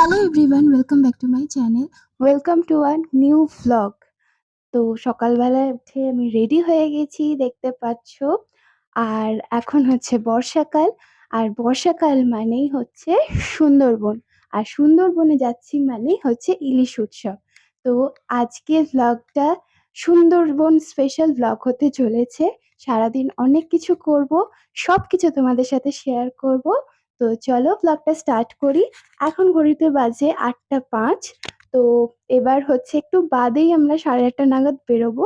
Hello everyone welcome back to my channel welcome to a new vlog তো সকালবেলায় উঠে আমি রেডি হয়ে গেছি, দেখতে পাচ্ছ। আর এখন হচ্ছে বর্ষাকাল। আর বর্ষাকাল মানেই হচ্ছে সুন্দরবন। আর সুন্দরবনে যাচ্ছি মানেই হচ্ছে ইলিশ উৎসব। তো আজকে ভ্লগটা সুন্দরবন স্পেশাল ভ্লগ হতে চলেছে। সারাদিন অনেক কিছু করব সব কিছু তোমাদের সাথে শেয়ার করব। তো চলো ভ্লগটা স্টার্ট করি। এখন ঘড়িতে বাজে আটটা পাঁচ। তো এবার হচ্ছে একটু বাদেই আমরা সাড়ে আটটা নাগাদ বেরোবো।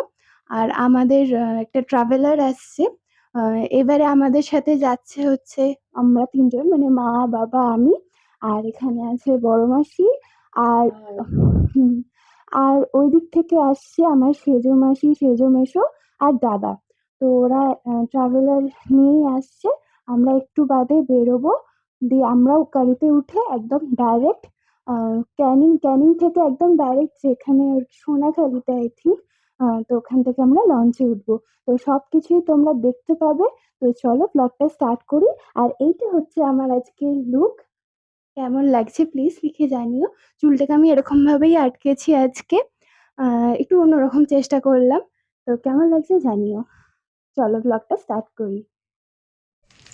আর আমাদের একটা ট্রাভেলার আসছে। এবারে আমাদের সাথে যাচ্ছে হচ্ছে আমরা তিনজন মানে মা বাবা আমি আর এখানে আছে বড় মাসি আর আর ওই দিক থেকে আসছে আমার সেজো মাসি সেজো মেশো আর দাদা। তো ওরা ট্রাভেলার নিয়েই আসছে। আমরা একটু বাদে বেরোবো। দিয়ে আমরাও গাড়িতে উঠে একদম ডাইরেক্ট ক্যানিং ক্যানিং থেকে একদম ডাইরেক্ট যেখানে সোনাখালিতে আই থিঙ্ক তো ওখান থেকে আমরা লঞ্চে উঠবো। তো সব কিছুই তোমরা দেখতে পাবে। তো চলো ব্লগটা স্টার্ট করি। আর এইটা হচ্ছে আমার আজকের লুক কেমন লাগছে প্লিজ লিখে জানিও। চুলটাকে আমি এরকমভাবেই আটকেছি আজকে। একটু অন্যরকম চেষ্টা করলাম। তো কেমন লাগছে জানিও। চলো ব্লগটা স্টার্ট করি।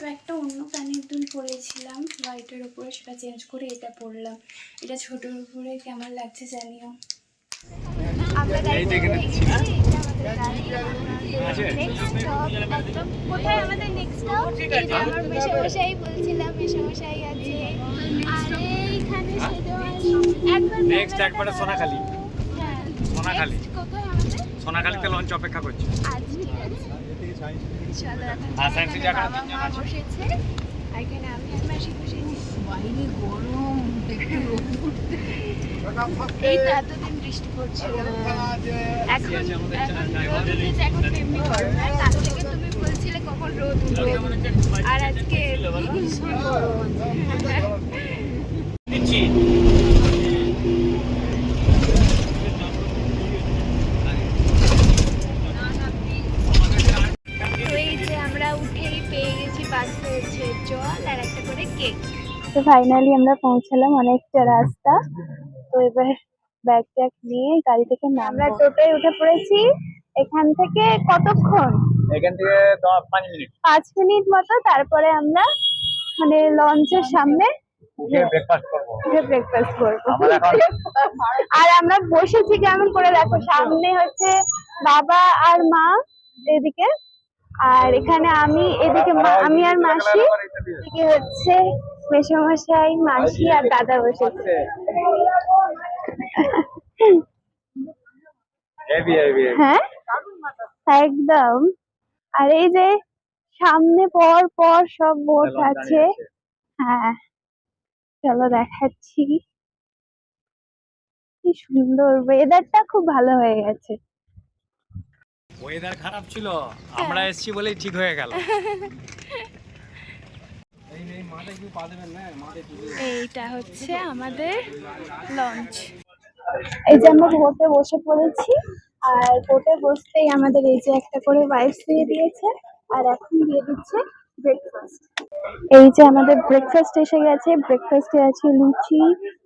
তো একটা অন্য কানের দুল পরেছিলাম হোয়াইটের উপরে সেটা চেঞ্জ করে এটা পরলাম এটা ছোটোর উপরে কেমন লাগছে জানিও? সোনাখালি। হ্যাঁ। সোনাখালি। Next কোথায় আমাদের? সোনাখালিতে লঞ্চ অপেক্ষা করছে। আছে চলো এখন বাবা মা বসেছে। আর এখানে আমি আর মাসি বসেছি বাইরে গরম একটু এই তো এতদিন বৃষ্টি পড়ছিল। এখন এখন এমনি গরম তার থেকে তুমি বলছিলে কখন রোদ উঠবে। আর আজকে ভীষণ গরম তো ফাইনালি আমরা পৌঁছালাম অনেকটা রাস্তা। তো এবার ব্যাগ ট্যাগ নিয়ে গাড়ি থেকে আমরা টোটোয় উঠে পড়েছি। এখান থেকে কতক্ষণ? এখান থেকে পাঁচ মিনিট। পাঁচ মিনিট মতো। তারপরে আমরা মানে লঞ্চের সামনে ব্রেকফাস্ট করব। উঠে ব্রেকফাস্ট করব। আমরা এখন আর আমরা বসেছি কেমন করে দেখো সামনে হচ্ছে বাবা আর মা এদিকে। আর এখানে আমি এদিকে মা- আমি আর মাসি। এদিকে হচ্ছে মেসোমশাই মাসি আর দাদা বসেছে হেভি হেভি হ্যাঁ? একদম। আর এই যে সামনে পর পর সব বোট আছে। হ্যাঁ। চলো দেখাচ্ছি। কি সুন্দর ওয়েদারটা খুব ভালো হয়ে গেছে। ওয়েদার খারাপ ছিল আমরা এসেছি বলেই ঠিক হয়ে গেল। এইটা হচ্ছে আমাদের লঞ্চ এই যে আমরা বোটে বসে পড়েছি, আর বোটে বসতেই আমাদের এই যে একটা করে ওয়াইফ দিয়ে দিয়েছে, আর এখন দিয়ে দিচ্ছে ব্রেকফাস্ট এই যে আমাদের ব্রেকফাস্ট এসে গেছে ব্রেকফাস্টে আছে লুচি,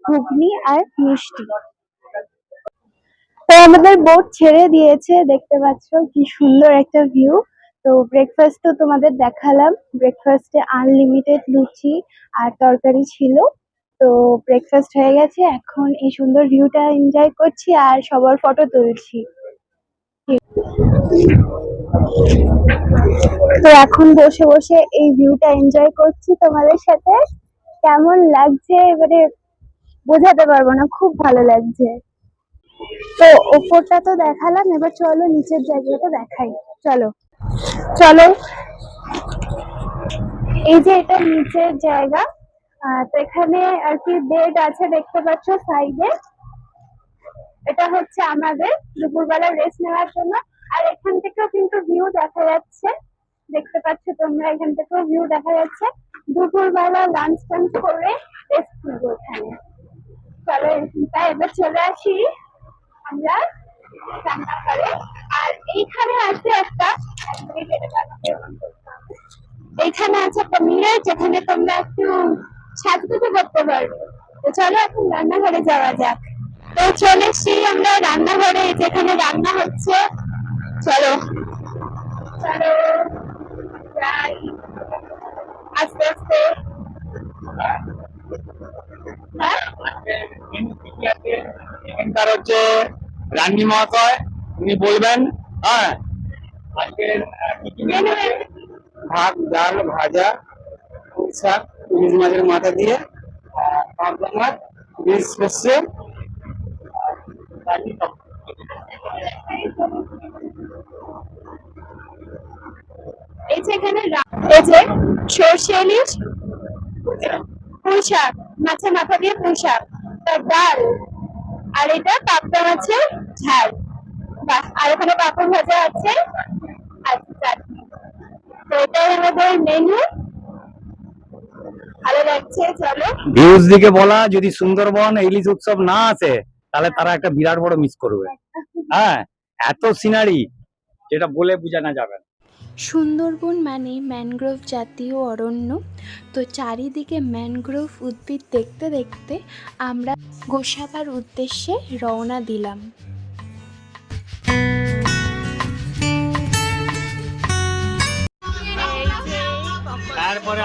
ঘুগনি আর মিষ্টি। তো আমাদের বোট ছেড়ে দিয়েছে, দেখতে পাচ্ছ কি সুন্দর একটা ভিউ তো ব্রেকফাস্ট তো তোমাদের দেখালাম। ব্রেকফাস্টে আনলিমিটেড লুচি আর তরকারি ছিল। তো ব্রেকফাস্ট হয়ে গেছে। এখন এই সুন্দর ভিউটা এনজয় করছি আর সবার ফটো তুলছি। তো এখন বসে বসে এই ভিউটা এনজয় করছি তোমাদের সাথে। কেমন লাগছে? এবারে বোঝাতে পারব না, খুব ভালো লাগছে। তো ওপরটা তো দেখালাম, এবার চলো নিচের জায়গাটা দেখাই। চলো। চলো। এই যে এটা নিচের জায়গা তো এখানে আর কি বেড আছে দেখতে পাচ্ছ সাইডে এটা হচ্ছে আমাদের দুপুরবেলা রেস্ট নেওয়ার জন্য। আর এখান থেকেও কিন্তু ভিউ দেখা যাচ্ছে। দেখতে পাচ্ছ তোমরা, এখান থেকেও ভিউ দেখা যাচ্ছে। দুপুরবেলা লাঞ্চ টাঞ্চ করে রেস্ট নেব এখানে। চলো তাই এবার চলে আসি আমরা আর এইখানে আছে একটা, এইখানে আছে একটা মিরর যেখানে তোমরা একটু সাজগুজু করতে পারবে। তো চলো এখন রান্নাঘরে যাওয়া যাক। তো চলে এসছি আমরা রান্নাঘরে, যেখানে রান্না হচ্ছে। চলো। চলো আস্তে আস্তে। হ্যাঁ? এখানকার হচ্ছে রান্নি মহাশয় উনি বলবেন? হ্যাঁ। ভাত, ডাল, ভাজা শাক, ইলিশ মাছের মাথা দিয়ে পাবদা টক। এই যে এখানে সর্ষে পুঁই শাক, মাছের মাথা দিয়ে পুঁই শাক, তার ডাল, আর এটা পাবদা মাছের ঝাল। আর ওখানে পাপড় ভাজা আছে। আর চাটনি তো এটাই আমাদের মেনু ভালো লাগছে চলো। ভিউজ দিকে বলা যদি সুন্দরবন ইলিশ উৎসব না আসে তাহলে তারা একটা বিরাট বড় মিস করবে। হ্যাঁ এত সিনারি যেটা বলে বোঝানো যাবে না। সুন্দরবন মানে ম্যানগ্রোভ জাতীয় অরণ্য। তো চারিদিকে ম্যানগ্রোভ উদ্ভিদ দেখতে দেখতে আমরা গোসাবার উদ্দেশ্যে রওনা দিলাম।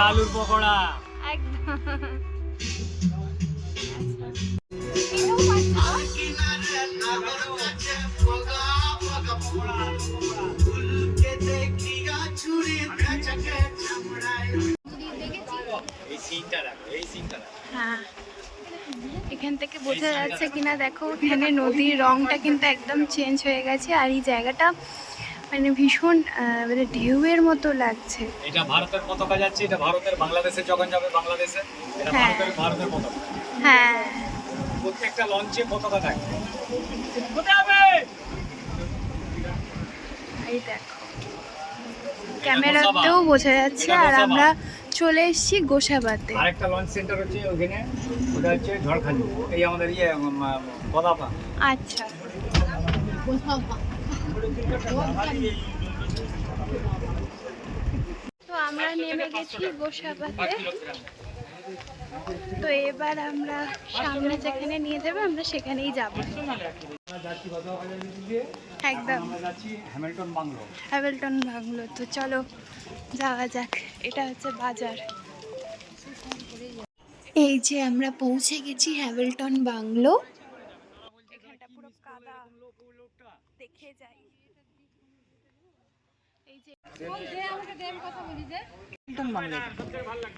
আলুর পকোড়া। এখান থেকে বোঝা যাচ্ছে কিনা, দেখো, এখানে নদীর রংটা কিন্তু একদম চেঞ্জ হয়ে গেছে, আর এই জায়গাটা মানে ভীষণ মানে ঢেউয়ের মতো লাগছে। এটা ভারতের পতাকা যাচ্ছে এটা ভারতের বাংলাদেশে যখন যাবে বাংলাদেশে। এটা হ্যাঁ। ভারতের ভারতের পতাকা। হ্যাঁ। প্রত্যেকটা লঞ্চে পতাকা থাকে। এই দেখো। ক্যামেরাতেও বোঝা যাচ্ছে আর আমরা চলে এসেছি গোসাবাতে। আরেকটা লঞ্চ সেন্টার হচ্ছে ওখানে ওটা হচ্ছে ঝড়খালি এই আমাদের ইয়ে পদাপা আচ্ছা। তো আমরা নেমে গেছি গোসাবাতে তো এবার আমরা সামনে যেখানে নিয়ে যাবে আমরা সেখানেই যাব। একদম। Hamilton bungalow. তো চলো যাওয়া যাক। এটা হচ্ছে বাজার। এই যে আমরা পৌঁছে গেছি হ্যাভেলটন বাংলো এখানটা পুরো কাদা দেখে যাই এই যে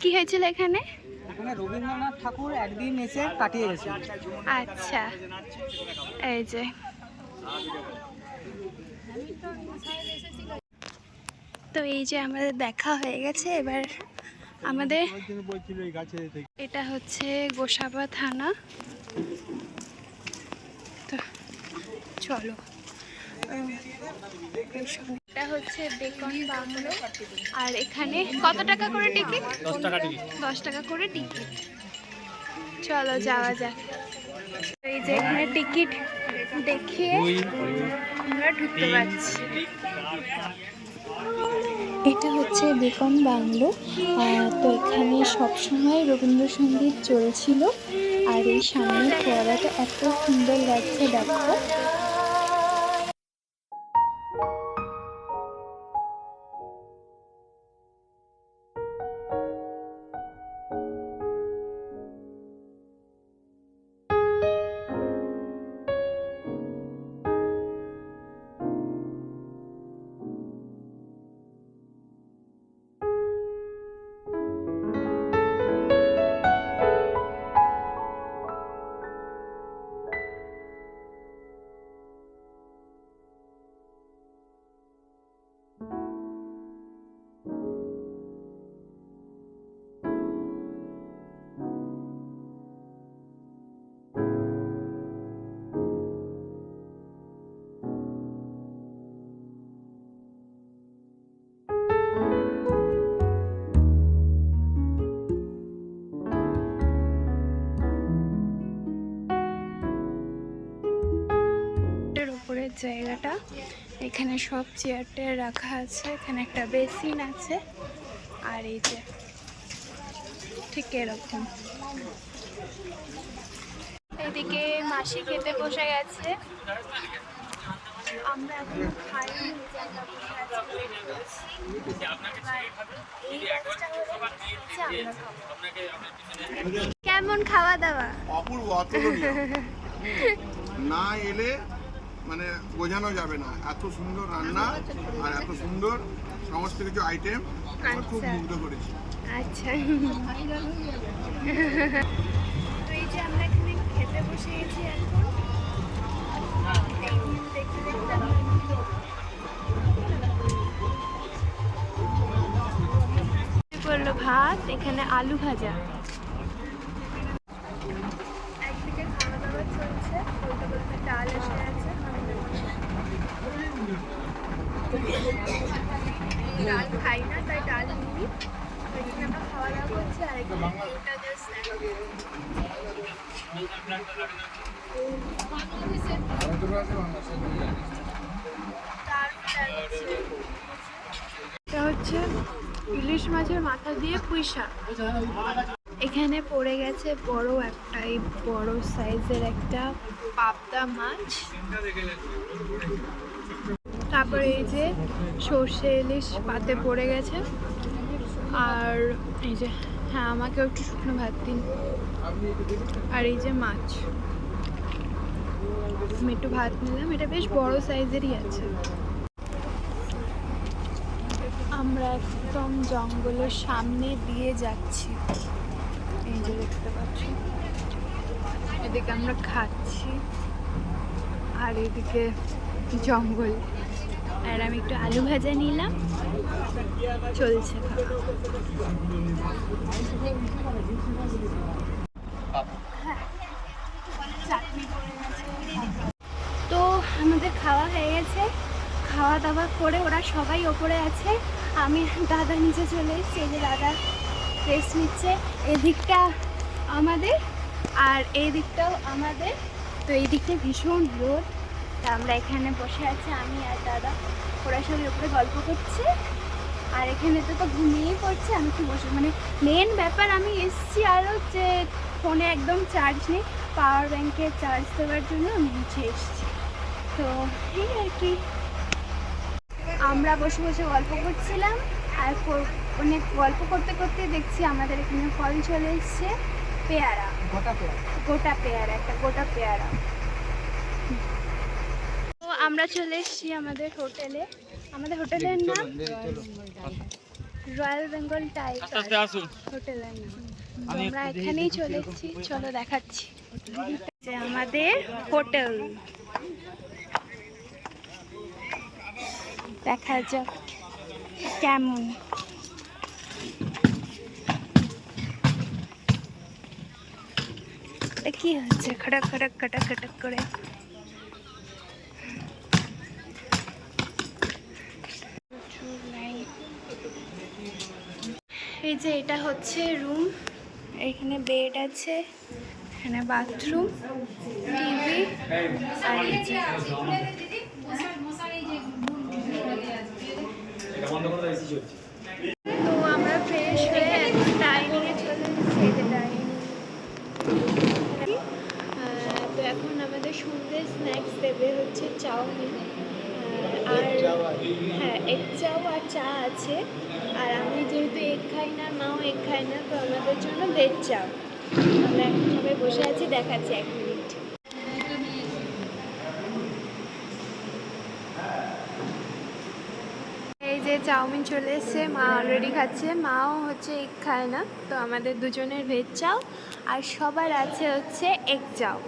কি হয়েছিল এখানে? এখানে রবীন্দ্রনাথ ঠাকুর একদিন এসে কাটিয়ে গেছে আচ্ছা। এই যে। তো এই যে আমাদের দেখা হয়ে গেছে এবার আমাদের এটা হচ্ছে গোসাবা থানা। তো চলো। এটা হচ্ছে বেকন বাংলো আর এখানে কত টাকা করে টিকিট? দশ টাকা টিকিট। দশ টাকা করে টিকিট। চলো যাওয়া যাক। এই যে এখানে টিকিট দেখিয়ে আমরা ঢুকতে পারছি। এটা হচ্ছে বেকন বাংলো। আহ, তো এখানে সবসময় রবীন্দ্রসঙ্গীত চলছিল। আর এই সামনের ফোয়ারাটা এত সুন্দর লাগছে দেখো। উপরের জায়গাটা। এখানে সব চেয়ার টেয়ার রাখা আছে এখানে একটা বেসিন আছে আর এই যে ঠিক এরকম। এদিকে মাসি খেতে বসে গেছে। আমরা এখন খাব। কেমন খাওয়া দাওয়া? অপূর্ব না এলে মানে বোঝানো যাবে না। এত সুন্দর রান্না আর এত সুন্দর সমস্ত কিছু আইটেম আমার খুব আচ্ছা। মুগ্ধ করেছে। আচ্ছা। তো এই যে আমরা এখানে খেতে বসে গেছি এখন। দেখতে দেখতে করল ভাত? এখানে আলু ভাজা একদিকে খাওয়া দাওয়া চলছে বলতে বলতে ডাল এসে আছে ডাল খাই না, তাই ডাল নিই। আমরা খাওয়া দাওয়া আর এখানে এটা হচ্ছে ইলিশ মাছের মাথা দিয়ে পুঁই এখানে পড়ে গেছে বড় একটা বড় সাইজের একটা পাবদা মাছ। তারপরে এই যে সর্ষে ইলিশ পাতে পড়ে গেছে। আর এই যে হ্যাঁ আমাকেও একটু শুকনো ভাত দিন। আর এই যে মাছ। আমি একটু ভাত নিলাম, এটা বেশ বড় সাইজেরই আছে। আমরা একদম জঙ্গলের সামনে দিয়ে যাচ্ছি। এই যে দেখতে পাচ্ছি। এদিকে আমরা খাচ্ছি। আর এদিকে জঙ্গল। আর আমি একটু আলু ভাজা নিলাম। চলছে। তো আমাদের খাওয়া হয়ে গেছে। খাওয়া দাওয়া করে ওরা সবাই ওপরে আছে। আমি দাদা নিচে চলে এসেছি যে দাদা রেস্ট নিচ্ছে। এদিকটা আমাদের আর এই দিকটাও আমাদের। তো এই দিকটা ভীষণ রোদ। তা আমরা এখানে বসে আছি আমি আর দাদা। ওরা সবাই উপরে গল্প করছে। আর এখানে তো তো ঘুমিয়েই পড়ছে আমি কি বসে মানে মেন ব্যাপার আমি এসছি আরও যে ফোনে একদম চার্জ নেই পাওয়ার ব্যাংকে চার্জ দেওয়ার জন্য আমি নিচে এসছি। তো এই আর কি। আমরা বসে বসে গল্প করছিলাম আর অনেক গল্প করতে করতে দেখছি আমাদের এখানে ফল চলে এসছে পেয়ারা। গোটা পেয়ারা। গোটা পেয়ারা একটা গোটা পেয়ারা। আমরা চলে এসেছি আমাদের হোটেলে। আমাদের হোটেলের নাম রয়্যাল বেঙ্গল টাইগার হোটেলের নাম। আমরা এখানেই চলে এসেছি। চলো দেখাচ্ছি। যে আমাদের হোটেল। দেখা যাক কেমন। কি হচ্ছে? খটক খটক খটক খটক করে। এই যে এটা হচ্ছে রুম এখানে বেড আছে, এখানে বাথরুম টিভি আর তো আমরা ফ্রেশ হয়ে ডাইনিংয়ে চলে এসেছি, এই যে ডাইনিং তো এখন আমাদের সন্ধ্যে স্ন্যাক্স দেবে হচ্ছে চাউমিন। আর হ্যাঁ এগ চাও আর চা আছে। আর আমি যেহেতু এগ খাই না, মাও এগ খাই না, তো আমাদের জন্য ভেজ চাও। আমরা এখন সবাই বসে আছি, দেখাচ্ছি এক মিনিট। এই যে চাউমিন চলে এসছে, মা অলরেডি খাচ্ছে। মাও হচ্ছে এগ খায় না, তো আমাদের দুজনের ভেজ চাও। আর সবার আছে হচ্ছে এগ চাও।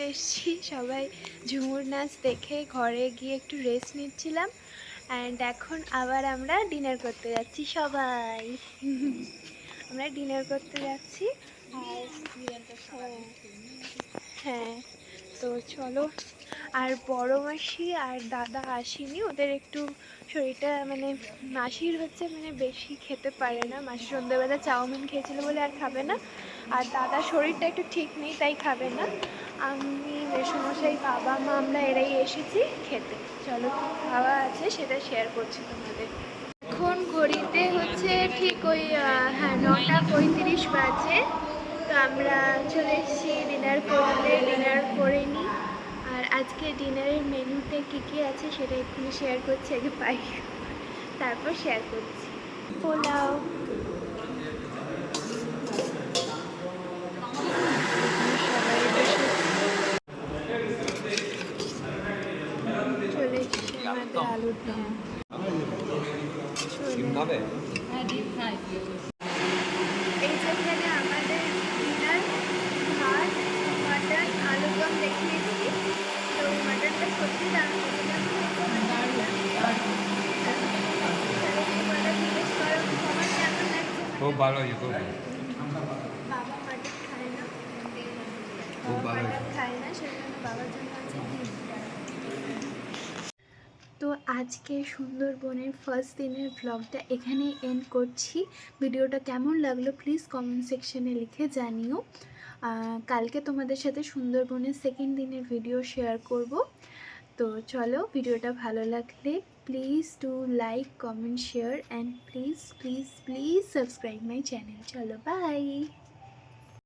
করতে এসেছি। সবাই ঝুমুর নাচ দেখে ঘরে গিয়ে একটু রেস্ট নিচ্ছিলাম। অ্যান্ড এখন আবার আমরা ডিনার করতে যাচ্ছি সবাই। আমরা ডিনার করতে যাচ্ছি। আর হ্যাঁ। তো চলো। আর বড় মাসি আর দাদা আসেনি, ওদের একটু শরীরটা মানে মাসির হচ্ছে মানে বেশি খেতে পারে না। মাসি সন্ধ্যেবেলা চাউমিন খেয়েছিল বলে আর খাবে না। আর দাদার শরীরটা একটু ঠিক নেই, তাই খাবে না। আমি মেসমশাই, বাবা, মা, আমরা এরাই এসেছি খেতে। চলো খাওয়া আছে সেটা শেয়ার করছি তোমাদের। এখন ঘড়িতে হচ্ছে ঠিক ওই হ্যাঁ নটা পঁয়ত্রিশ বাজে। তো আমরা চলে এসেছি ডিনার করতে ডিনার করে নিই। আর আজকে ডিনারের মেনুতে কী কী আছে সেটা এক্ষুনি শেয়ার করছি, আগে পাই। তারপর শেয়ার করছি। পোলাও চলে এসেছি চলে। এই যেখানে আমাদের ডিনার ভাত মাটন আলু দেখিয়েছি তো মাটনটা সত্যি দাম খুব ভালো হয়েছে খুব বাবা খায় না। খুব ভালো খায় না সেজন্য বাবার জন্য আছে ডিম তো আজকে সুন্দরবনের ফার্স্ট দিনের ব্লগটা এখানে এন্ড করছি। ভিডিওটা কেমন লাগল প্লিজ কমেন্ট সেকশনে লিখে জানিও। কালকে তোমাদের সাথে সুন্দরবনের সেকেন্ড দিনের ভিডিও শেয়ার করব। তো চলো, ভিডিওটা ভালো লাগলে please do like comment share and please please please subscribe my channel চলো বাই